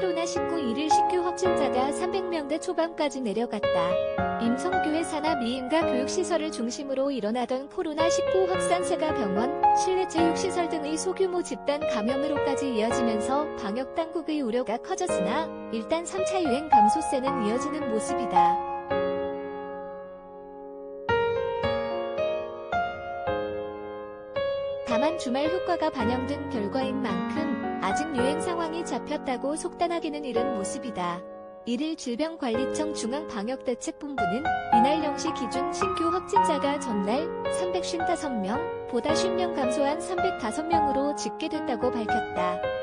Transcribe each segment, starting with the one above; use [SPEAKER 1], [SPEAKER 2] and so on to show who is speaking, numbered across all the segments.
[SPEAKER 1] 코로나19 1일 신규 확진자가 300명대 초반까지 내려갔다. 임성교회 산하 미인과 교육시설을 중심으로 일어나던 코로나19 확산세가 병원, 실내 체육시설 등의 소규모 집단 감염으로까지 이어지면서 방역당국의 우려가 커졌으나 일단 3차 유행 감소세는 이어지는 모습이다. 다만 주말 효과가 반영된 결과인 만큼 아직 유행 상황이 잡혔다고 속단하기는 이른 모습이다. 1일 질병관리청 중앙방역대책본부는 이날 0시 기준 신규 확진자가 전날 355명, 보다 50명 감소한 305명으로 집계됐다고 밝혔다.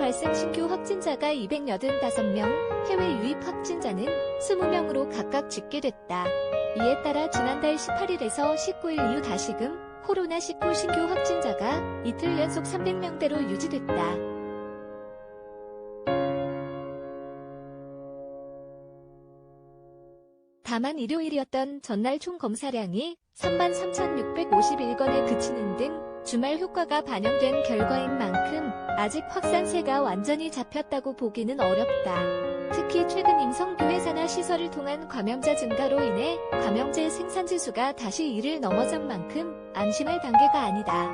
[SPEAKER 1] 발생 신규 확진자가 285명, 해외 유입 확진자는 20명으로 각각 집계됐다. 이에 따라 지난달 18일에서 19일 이후 다시금 코로나19 신규 확진자가 이틀 연속 300명대로 유지됐다. 다만 일요일이었던 전날 총 검사량이 33,651건에 그치는 등 주말 효과가 반영된 결과인 만큼 아직 확산세가 완전히 잡혔다고 보기는 어렵다. 특히 최근 임성교회 산하 시설을 통한 감염자 증가로 인해 감염제 생산 지수가 다시 1을 넘어선 만큼 안심할 단계가 아니다.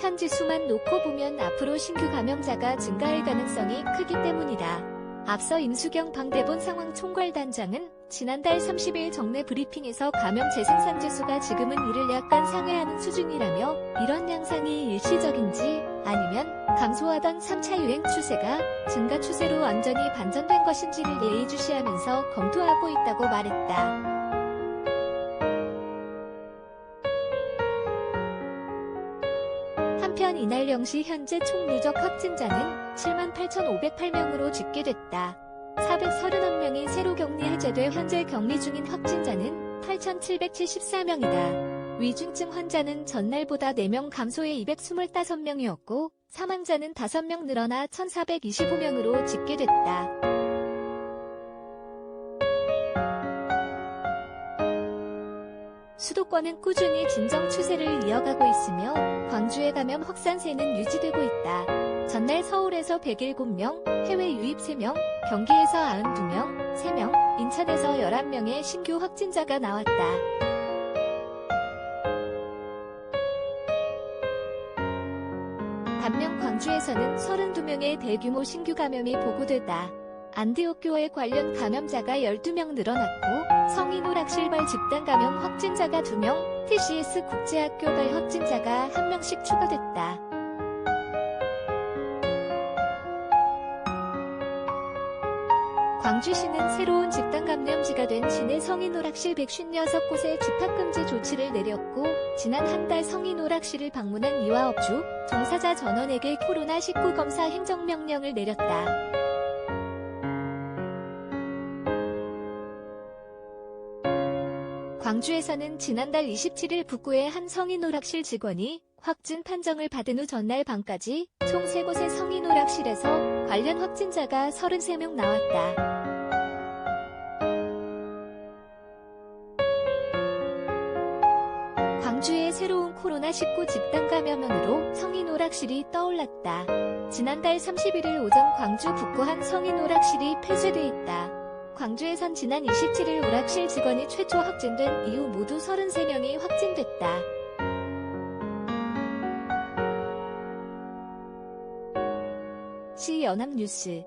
[SPEAKER 1] 한 지수만 놓고 보면 앞으로 신규 감염자가 증가할 가능성이 크기 때문이다. 앞서 임수경 방대본 상황 총괄단장은 지난달 30일 정례 브리핑에서 감염 재생산 지수가 지금은 이를 약간 상회하는 수준이라며 이런 양상이 일시적인지 아니면 감소하던 3차 유행 추세가 증가 추세로 완전히 반전된 것인지를 예의주시하면서 검토하고 있다고 말했다. 한편 이날 0시 현재 총 누적 확진자는 78,508명으로 집계됐다. 431명이 새로 격리 해제돼 현재 격리 중인 확진자는 8,774명이다. 위중증 환자는 전날보다 4명 감소해 225명이었고 사망자는 5명 늘어나 1,425명으로 집계됐다. 수도권은 꾸준히 진정 추세를 이어가고 있으며 광주의 감염 확산세는 유지되고 있다. 전날 서울에서 107명, 해외 유입 3명, 경기에서 92명, 3명, 인천에서 11명의 신규 확진자가 나왔다. 반면 광주에서는 32명의 대규모 신규 감염이 보고됐다. 안디옥 교회 관련 감염자가 12명 늘어났고 성인 오락실발 집단 감염 확진자가 2명, TCS 국제학교 발 확진자가 1명씩 추가됐다. 광주시는 새로운 집단 감염지가 된 시내 성인 오락실 156곳에 집합금지 조치를 내렸고 지난 한 달 성인 오락실을 방문한 이화 업주, 종사자 전원에게 코로나19 검사 행정명령을 내렸다. 광주에서는 지난달 27일 북구의 한 성인 오락실 직원이 확진 판정을 받은 후 전날 밤까지 총 3곳의 성인 오락실에서 관련 확진자가 33명 나왔다. 광주의 새로운 코로나19 집단 감염원으로 성인 오락실이 떠올랐다. 지난달 31일 오전 광주 북구 한 성인 오락실이 폐쇄돼 있다. 광주에선 지난 27일 오락실 직원이 최초 확진된 이후 모두 33명이 확진됐다. 시 연합뉴스